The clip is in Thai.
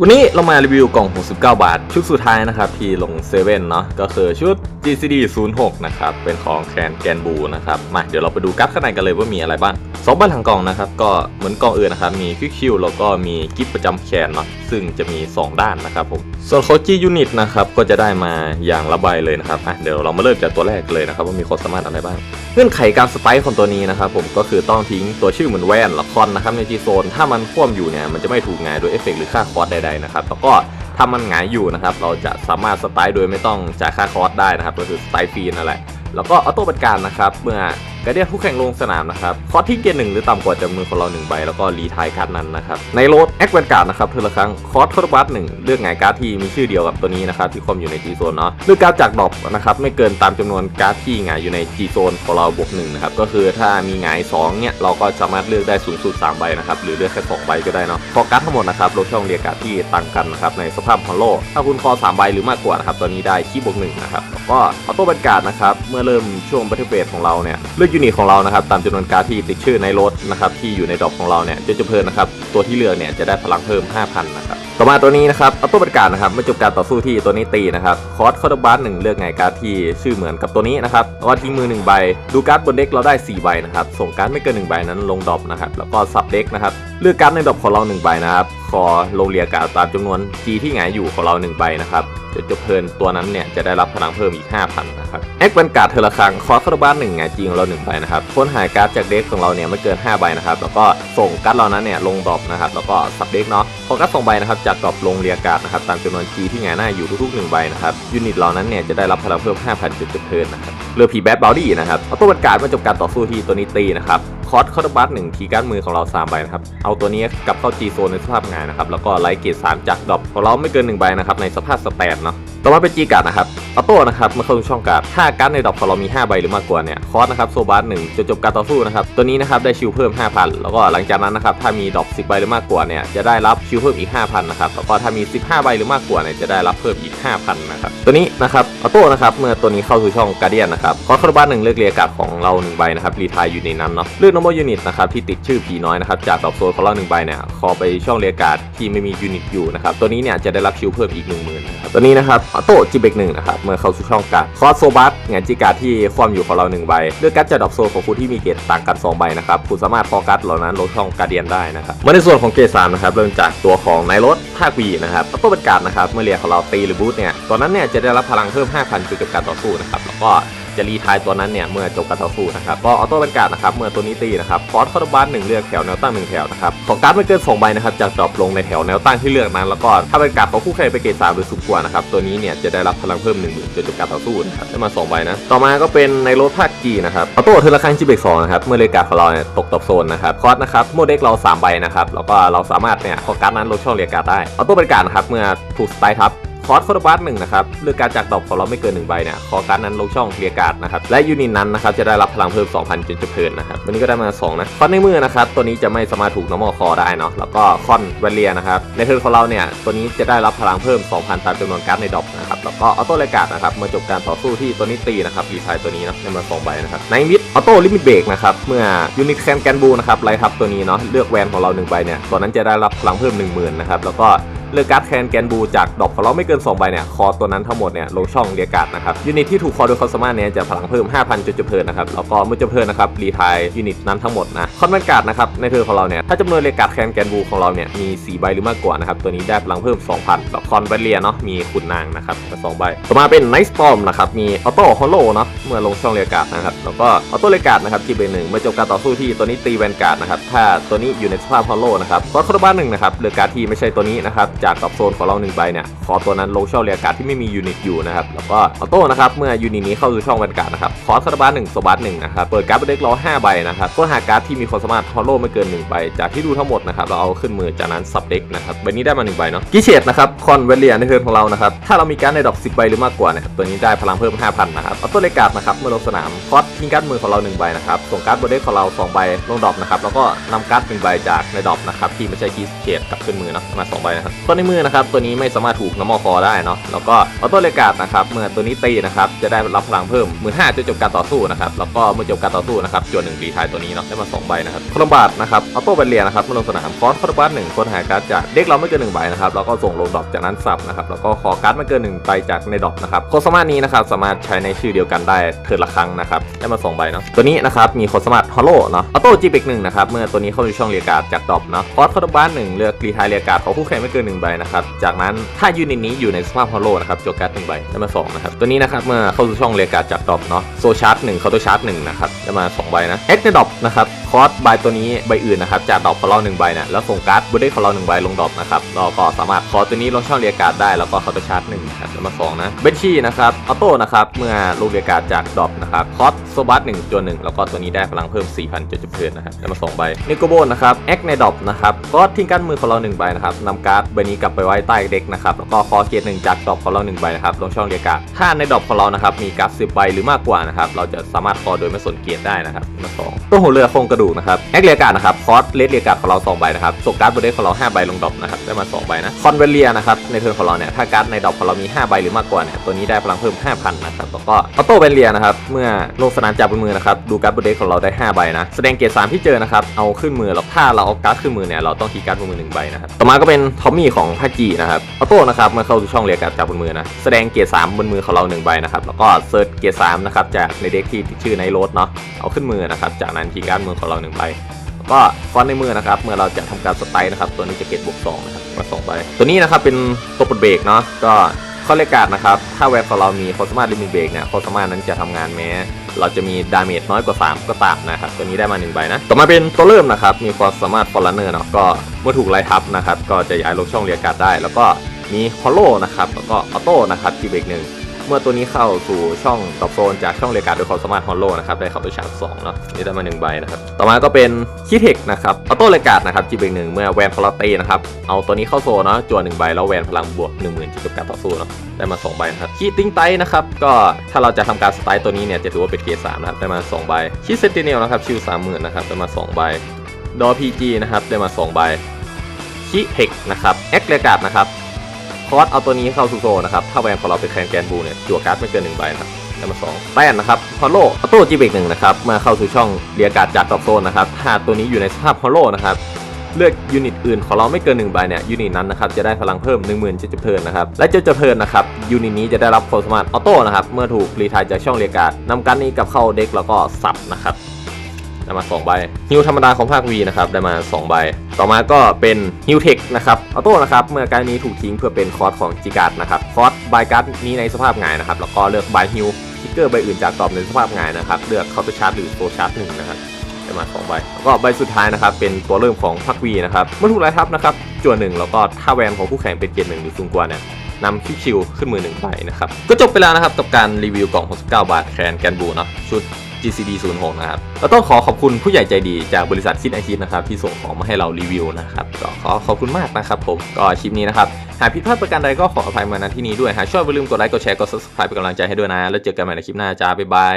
วันนี้เรามารีวิวกล่อง 69 บาท ชุดสุดท้ายนะครับ ที่ลงเซเว่นเนาะก็คือชุด GCD 06นะครับเป็นของแคนแกนบูนะครับมาเดี๋ยวเราไปดูกร์ดข้างในกันเลยว่ามีอะไรบ้างสองใบหลังกล่องนะครับก็เหมือนกล่องอื่นนะครับมีควิกคิวแล้วก็มีกิฟต์ประจำแคนเนาะซึ่งจะมี 2 ด้านนะครับผมส่วนโคจิยูนิตนะครับก็จะได้มาอย่างละใบเลยนะครับอะเดี๋ยวเรามาเริ่มจากตัวแรกเลยนะครับว่ามีความสามารถอะไรบ้างเงื่อนไขการสไปค์ของตัวนี้นะครับผมก็คือต้องทิ้งตัวชื่อเหมือนแวนละครนะครับในจีโซนถ้ามันคว่ำอยู่เนี่ยมันจะไม่ถูกงายโดยเอฟเฟกต์หรือค่าคอร์สใดๆนะครับแล้วก็ ถ้ามันหงายอยู่นะครับ เราจะสามารถสไตล์โดยไม่ต้องจ่ายค่าคอร์สได้นะครับ ก็คือสไตล์ฟรีนั่นแหละ แล้วก็ออโต้เป็นการนะครับ เมื่อการเดียนผู้แข่งลงสนามนะครับคอร์ที่เกียร์หนึ่งหรือต่ำกว่าจำนวนของเราหนึ่งใบ แล้วก็รีทายการ์ดนั้นนะครับ ในโรดแอคแวนการ์ดนะครับเทอละครั้งคอร์สคอร์บัสหนึ่งเลือกหงการ์ดที่มีชื่อเดียวกับตัวนี้นะครับที่คอมอยู่ในจีโซนเนาะเลือกการ์ดจากดรอปนะครับไม่เกินตามจำนวนการ์ดที่หงอยู่ในจีโซนของเราบวกหนึ่งนะครับก็คือถ้ามีหงสองเนี่ยเราก็สามารถเลือกได้สูงสุด3ใบนะครับหรือเลือกแค่2ใบก็ได้เนาะพอการ์ดทั้งหมดนะครับลดช่องเรียกการ์ดที่ต่างกันนะครับในสภาพฮอลโลถ้าคุณคอ3ใบหรือมากกว่านะครับตอนนี้ได้คีบวกหนึ่งนะครับ ก็ออโต้บันการนะครับ เมื่อเริ่มช่วงบัตเทเบสของเราเนี่ยเลือกยูนิตของเรานะครับตามจำนวนการ์ดที่ติดชื่อในรถนะครับที่อยู่ในดรอปของเราเนี่ยจะจะเพลินนะครับตัวที่เลือกเนี่ยจะได้พลังเพิ่ม 5,000 นะครับต่อมาตัวนี้นะครับออโต้บันการ์ดนะครับเมื่อจบการต่อสู้ที่ตัวนี้ตีนะครับคอร์สคอร์บัสหนึ่งเลือกไงการ์ดที่ชื่อเหมือนกับตัวนี้นะครับแล้วก็ทิ้งมือหนึ่งใบดูการ์ดบนเด็กเราได้สี่ใบนะครับส่งการ์ดไม่เกินหนึ่งใบนั้นลงดรอปนะครับแล้วก็สับเด็กนะครับเลือกการ์ดในดรอปของเราหนึ่งใบนะครับคอโลเรียกาตามจำนวน G ที่หงายอยู่ของเราหนึ่งใบนะครับจนจบเพลินตัวนั้นเนี่ยจะได้รับพลังเพิ่มอีก 5,000นะครับแอคเป็นการ์ดเทอละครั้งคอร์สคาร์บัสหนึ่งหงายจริงของเราหนึ่งใบนะครับค้นหาการ์ดจากเด็กของเราเนี่ยไม่เกิน5ใบนะครับแล้วก็ส่งการ์ดเหล่านั้นเนี่ยลงดรอปนะครับแล้วก็สับเด็กเนาะ พอการสองใบนะครับจากรอบลงเรียกาศนะครับตามจำนวน G ที่หงายหน้าอยู่ทุกๆหนึ่งใบนะครับยูนิตเหล่านั้นเนี่ยจะได้รับพลังเพิ่ม 5,000จุดจบเพลินนะครับเรือผีแบดบอดี้นะครับเอาตัวประการมาจบการต่อสู้ที่ตัวนี้ตีนะครับ คอสคอร์ดบัสหนึ่งทีย์การ์ดมือของเรา3ใบนะครับ เอาตัวนี้กลับเข้า G โซนในสภาพงายนะครับ แล้วก็ไลท์เกรด3จากดรอปของเราไม่เกิน1ใบนะครับ ในสภาพสแตนเนาะ ต่อมาเป็น G การ์ดนะครับออโต้นะครับมื่อเข้าช่องการ์ดถ้าการ์ดในดรอปของเรามี 5 ใบหรือมากกว่าเนี่ย คอสนะครับโซบัสหนึ่งจนจบการต่อสู้นะครับ ตัวนี้นะครับได้ชิลเพิ่ม 5,000 แล้วก็หลังจากนั้นนะครับ ถ้ามีดรอป10 ใบหรือมากกว่าเนี่ย จะได้รับชิลเพิ่มอีก 5,000 นะครับ แล้วก็ถ้ามี 15 ใบหรือมากกว่าเนี่ย จะได้รับเพิ่มอีก 5,000 นะครับ ตัวนี้นะครับออโต้นะครับเมื่อตัวนี้เข้าสู่ช่องการเดียนนะครับคอสคอร์บัสหนึ่งเลือกเรียกการ์ดของเราหนึ่งใบนะครับรีทายอยู่ในนั้นเนาะเลือกน normal unit นะครับที่ติดชื่อผีน้อยนะครับจากดอกโซนของเราหนึ่งใบเนี่ยคอไปช่องเรียการที่ไม่มียูนิตอยู่นะครับตัวนี้เนี่ยจะได้รับชิลเพิ่มอีก 1 0,000นะครับตัวนี้นะครับออโต้จิเบกหนึ่งนะครับเมื่อเข้าสู่ช่องการ์ดคอร์สโซบัสงานจิการที่ความอยู่ของเราหนึ่งใบเลือกการจากดอกโซนของคุณที่มีเกรดต่างกัน 2 ใบนะครับคุณสามารถพอการ์ดเหล่านั้นลงช่องการเดียนได้นะครับมาในส่วนของเกรดสามนะครับเริ่มจากตัวของในรถภาควีนะครับออโต้เป็นการ์ดนะครับเมื่อเรียของเราตีหรือบูทเนี่ยตัวนั้นเนี่ยจะได้รับพลังเพิ่ม 5,000จุดกับการต่อสู้นะครับแล้วก็ จะรีทายตัวนั้นเนี่ยเมื่อจบการต่อสู้นะครับก็ออโต้บรรกาศนะครับเมื่อตัวนี้ตีนะครับฟอสคอร์บัสหนึ่งเลือกแถวแนวตั้งหนึ่งแถวนะครับของการ์ดไม่เกิน2ใบนะครับจากดรอปลงในแถวแนวตั้งที่เลือกนั้น แล้วก็ถ้าบรรกาศของคู่แข่งไปเกรดสามหรือสูงกว่านะครับตัวนี้เนี่ยจะได้รับพลังเพิ่ม1 0,000จนจบการต่อสู้นะครับได้มา2ใบนะต่อมาก็เป็นในรถภาคจีนะครับออโต้เทอร์ละครั้งจีเบกสองนะครับเมื่อเลกาของเราเนี่ยตกตบโซนนะครับคอร์สนะครับโมเด็กเรา3ใบนะครับแล้วก็เราสามารถเนี่ยพอการ์ดนั้นลดช่องเรียกการ์ดได้ออโต้บรรกาศนะครับเมื่อถูกสไตล์ทับ คอร์สคอร์บัสหนึ่งนะครับเลือกการจากดอกของเราไม่เกิน1ใบเนี่ยคอการดนั้นลงช่องเคลียร์การ์ดนะครับและยูนิตนั้นนะครับจะได้รับพลังเพิ่ม 2,000จนจะเพลินนะครับวันนี้ก็ได้มา 2 นะคอนในมือนะครับตัวนี้จะไม่สามารถถูก normal คอได้เนาะแล้วก็คอนเวเลียนะครับในเทิร์นของเราเนี่ยตัวนี้จะได้รับพลังเพิ่ม 2,000 ตามจำนวนการ์ดในดอกนะครับแล้วก็ออโต้เลกาดนะครับเมื่อจบการต่อสู้ที่ตัวนี้ตีนะครับรีไทายตัวนี้เนาะได้มา2ใบนะครับในมิดออโต้ลิมิตเบรกนะครับเมื่อยูนิตแคนแกนบูนะครับไลทับตัวนี้เนาะเลือกแวนของเรา1ใบเนี่ยตัวนั้นจะได้รับพลังเพิ่ม 10,000นะครับแล้วก็ เลือกการ์ดแคนแกนบูจากดอกของเราไม่เกิน2ใบเนี่ยคอตัวนั้นทั้งหมดเนี่ยลงช่องเรียกการ์ดนะครับยูนิตที่ถูกคอโดยคอสมาเนี่ยจะพลังเพิ่ม 5,000จุดจุดเพลินนะครับแล้วก็เมื่อจุดเพลินนะครับรีทายยูนิตนั้นทั้งหมดนะคอนแวนการ์ดนะครับในเทอร์ของเราเนี่ยถ้าจำนวนเรียกการ์ดแคนแกนบูของเราเนี่ยมี4ใบหรือมากกว่านะครับตัวนี้ได้พลังเพิ่ม 2,000แล้วคอนแวนเลียเนาะมีขุนนางนะครับสองใบต่อมาเป็นไนท์สตอมนะครับมีออโต้ฮอลโลเนาะเมื่อลงช่องเรียการ์ดนะครับแล้วก็ออโต้เรียการ์ดนะครับที่เป็นหนึ่งเมื่อจบการต่อสู้ที่ตัวนี้ตีแวนการ์ดนะครับถ้าตัวนี้อยู่ในสภาพฮอลโลนะครับคอร์สคอร์บ้านหนึ่งนะครับเลือกการ์ดที่ไม่ใช่ตัวนี้นะครับจากดอกโซนของเราหนึ่งใบเนี่ยขอตัวนั้นลงช่องเรียกาดที่ไม่มียูนิตอยู่นะครับแล้วก็ออโต้นะครับเมื่อยูนิตนี้เข้าสู่ช่องแวนการ์ดนะครับคอสคาร์บานหนึ่งโซบัสหนึ่งนะครับเปิดการ์ดเด็กล้อห้าใบนะครับก็หาการ์ดที่มีความสามารถฮอลโลไม่เกินหนึ่งใบจากที่ดูทั้งหมดนะครับเราเอาขึ้นมือจากนั้นซับเด็กนะครับใบนี้ได้มาหนึ่งใบเนาะกิเชตนะครับคอนเวเลียในเทิร์นของเรานะครับถ้าเรามีการ์ดในดอก10ใบหรือมากกว่าเนี่ยตัวนี้ได้พลังเพิ่ม 5,000นะครับออโต้เลกกาดนะครับเมื่อลงสนามคอสทิ้งการ์ดมือของเราหนึ่งใบนะครับส่งการ์ดบนเด็กของเราสองใบลงดรอปนะครับแล้วก็นำการ์ดหนึ่งใบจากในดรอปนะครับที่ไม่ใช่คีสเชตกลับขึ้นมือเนาะมาสองใบนะครับต้นในมือนะครับ ตัวนี้ไม่สามารถถูกน้ำมอคอได้เนาะแล้วก็ออโต้เลกาดนะครับเมื่อตัวนี้ตีนะครับจะได้รับพลังเพิ่มหมื่นห้าจนจบการต่อสู้นะครับแล้วก็เมื่อจบการต่อสู้นะครับจวนหนึ่งรีไทายตัวนี้เนาะได้มาสองใบนะครับคอมบาทนะครับออโต้เบลเลียนะครับเมื่อลงสนามคอร์สคอร์บัสหนึ่งคนหายการ์ดจากเด็กเราไม่เกินหนึ่งใบนะครับแล้วก็ส่งลงดรอปจากนั้นสับนะครับแล้วก็ขอการ์ดไม่เกินหนึ่งใบจากในดรอปนะครับโคสมารถนี้นะครับสามารถใช้ในชื่อเดียวกันได้เทิร์นละครั้งนะครับได้มาสองใบเนาะตัวนี้นะครับมีโคสมารถฮอลโลเนาะออโต้จีเบกหนึ่งนะครับเมื่อตัวนี้เข้าสู่ช่องเรียการ์ดจากดรอปเนาะคอร์สคอร์บัสหนึ่งเลือกรีทายเรียกการ์ดของคู่แข่งไม่เกินหนึ่งใบนะครับจากนั้นถ้ายูนิตนี้อยู่ในสภาพฮอลโลนะครับโจการ์ดหนึ่งใบได้มาสองนะครับตัวนี้นะครับเมื่อเข้าสู่ช่องเรียกการจากดรอปเนาะโซชาร์ตหนึ่งเคาน์เตอร์ชาร์ตหนึ่งนะครับได้มาสองใบนะเอ็กในดรอปนะครับ คอร์สใบตัวนี้ใบอื่นนะครับจากดอปของเราหนึ่งใบเนี่ยแล้วส่งการ์ดบนได้ของเราหนึ่งใบลงดอปนะครับเราก็สามารถคอสตัวนี้ลงช่องเรียกการ์ดได้แล้วก็เคาน์เตอร์ชาร์จหนึ่งนะครับได้วมาสองนะเบนชี่นะครับออโต้นะครับเมื่อลงเรียกการ์ดจากดอปนะครับคอร์สโซบัสหนึ่งจนหนึ่งแล้วก็ตัวนี้ได้พลังเพิ่ม 4,000จุดจุดเพื่อนนะครับได้วมาสองใบนิโกโบนนะครับแอคในดอปนะครับก็ทิ้งกันมือของเราหนึ่งใบนะครับนำการ์ดใบนี้กลับไปไว้ใต้เด็กนะครับแล้วก็คอเกียร์หนึ่งจากดอปของเราหนึ่งใบนะครับลงช่องเรียกการ์ดถ้าในดอปของเรานะครับมีการ์ดสิบใบหรือมากกว่านะครับเราจะสามารถคอโดยไม่สนเกียร์ได้นะครับมาสองตัวหัวเรือคงกระดกนะครับแอคเรียการ์ดนะครับคอร์สเลสเรียการ์ดของเราสองใบนะครับส่งการ์ดบนเดกของเราห้าใบลงดรอปนะครับได้มาสองใบนะคอนเวเลียนะครับในเทิร์นของเราเนี่ยถ้าการ์ดในดรอปของเรามีห้าใบหรือมากกว่าเนี่ยตัวนี้ได้พลังเพิ่ม 5,000นะครับแล้วก็ออโต้เวเลียนะครับเมื่อลงสนามจับบนมือนะครับดูการ์ดบนเดกของเราได้ห้าใบนะแสดงเกรดสามที่เจอนะครับเอาขึ้นมือแล้วถ้าเราเอาการ์ดขึ้นมือเนี่ยเราต้องคีการ์ดบนมือหนึ่งใบนะครับต่อมาก็เป็นทอมมี่ของพาจีนะครับออโต้นะครับเมื่อเข้าสู่ช่องเรียการ์ดจับบนมือนะแสดงเกรดสามบนมือของเราหนึ่งใบนะครับแล้วก็เซิร์ชเกรดสามนะครับจากในเด็กที่ชื่อในโรดเนาะเอาขึ้นมือนะครับจากนั้นคีการ์ดมือของเราหนึ่งใบก็ฟอนต์ในมือนะครับ เมื่อเราจะทำการสไตล์นะครับ ตัวนี้จะเก็บบวกสองนะครับมาสองใบตัวนี้นะครับเป็นตัวปลดเบรกเนาะก็ข้อเลขการดนะครับ ถ้าแวร์ของเรามีโคสมาลิมิเบรกเนี่ยโคสมานั้นจะทำงานแม้ เราจะมีดาเมจน้อยกว่า 3 ก็ตามนะครับ ตัวนี้ได้มา1ใบนะ ต่อมาเป็นตัวเริ่มนะครับ มีความสามารถฟอร์ลันเนอร์เนาะ ก็เมื่อถูกไล่ทับนะครับ ก็จะย้ายลงช่องเรียกการ์ดได้ แล้วก็มีฮอลโลนะครับ แล้วก็ออโต้นะครับทีเบรกหนึ่ง เมื่อตัวนี้เข้าสู่ช่องตอบโซนจากช่องเรียกการ์ดโดยความสามารถฮอลโลนะครับได้เข้าไปชาร์จสองเนาะนี่ได้มาหนึ่งใบนะครับต่อมาก็เป็นคิเทคนะครับออโต้เรียกการ์ดนะครับจีเบกหนึ่งเมื่อแวนพลาตีนะครับเอาตัวนี้เข้าโซนเนาะจวนหนึ่งใบแล้วแวนพลังบวก1 0,000ที่กับการต่อสู้เนาะได้มา2ใบนะครับคีติ้งไตนะครับก็ถ้าเราจะทำการสไตล์ตัวนี้เนี่ยจะถือว่าเป็นเกียร์สามนะครับได้มา2ใบคีเซนติเนลนะครับชิวสามหมื่นนะครับได้มา2ใบดอพีจีนะครับได้มา2ใบคีเทคนะครับเอ็กเรียกการ์ดนะครับ คอร์สเอาตัวนี้เข้าสู่โซนะครับถ้าแวนของเราเป็นแคนแกนบูเนี่ยจั่วการ์ดไม่เกินหนึ่งใบนะครับได้มาสองแป้นนะครับฮอลโลออโต้จีเบกหนึ่งนะครับมาเข้าสู่ช่องเรียกการจากตอบโซนนะครับถ้าตัวนี้อยู่ในสภาพฮอลโลนะครับเลือกยูนิตอื่นของเราไม่เกิน1ใบเนี่ยยูนิตนั้นนะครับจะได้พลังเพิ่ม 1 0,000ื่นจุดเทิร์นนะครับและเจ้าจะเทิร์นนะครับยูนิตนี้จะได้รับโคสมาร์ทออโต้นะครับเมื่อถูกรีทายจากช่องเรียกการนำการดนี้กลับเข้าเด็กแล้วก็สับนะครับ ได้มา2ใบฮิวธรรมดาของภาค V นะครับได้มา 2 ใบ ต่อมาก็เป็นฮิวเทคนะครับออโต้นะครับเมื่อการนี้ถูกทิ้งเพื่อเป็นคอร์สของจิการ์ดนะครับคอร์สบายการ์ดนี้ในสภาพหงายนะครับแล้วก็เลือกบายฮิวทิกเกอร์ใบอื่นจากตอบในสภาพหงายนะครับเลือกเคาน์เตอร์ชาร์จหรือโซชาร์จหนึ่งนะครับได้มา2ใบแล้วก็ใบสุดท้ายนะครับเป็นตัวเริ่มของภาค V นะครับเมื่อถูกไล่ทับนะครับจั่วหนึ่งแล้วก็ถ้าแวนของคู่แข่งเป็นเกียร์หนึ่งหรือสูงกว่าเนี่ยนำคิกชิวขึ้นมือหนึ่งใบนะครับก็จบไปแล้วนะครับกับการรีวิวกล่อง69บาทแคนแกนบูเนาะชุด GCD 06นะครับแล้วต้องขอขอบคุณผู้ใหญ่ใจดีจากบริษัทคิดไอคิดนะครับที่ส่งของมาให้เรารีวิวนะครับก็ขอขอบคุณมากนะครับผมก็คลิปนี้นะครับหากผิดพลาดประการใดก็ขออภัยมาณที่นี้ด้วยหากชอบอย่าลืมกดไลค์กดแชร์กด subscribe เป็นกำลังใจให้ด้วยนะ แล้วเจอกันใหม่ในคลิปหน้าจ้าบ๊ายบาย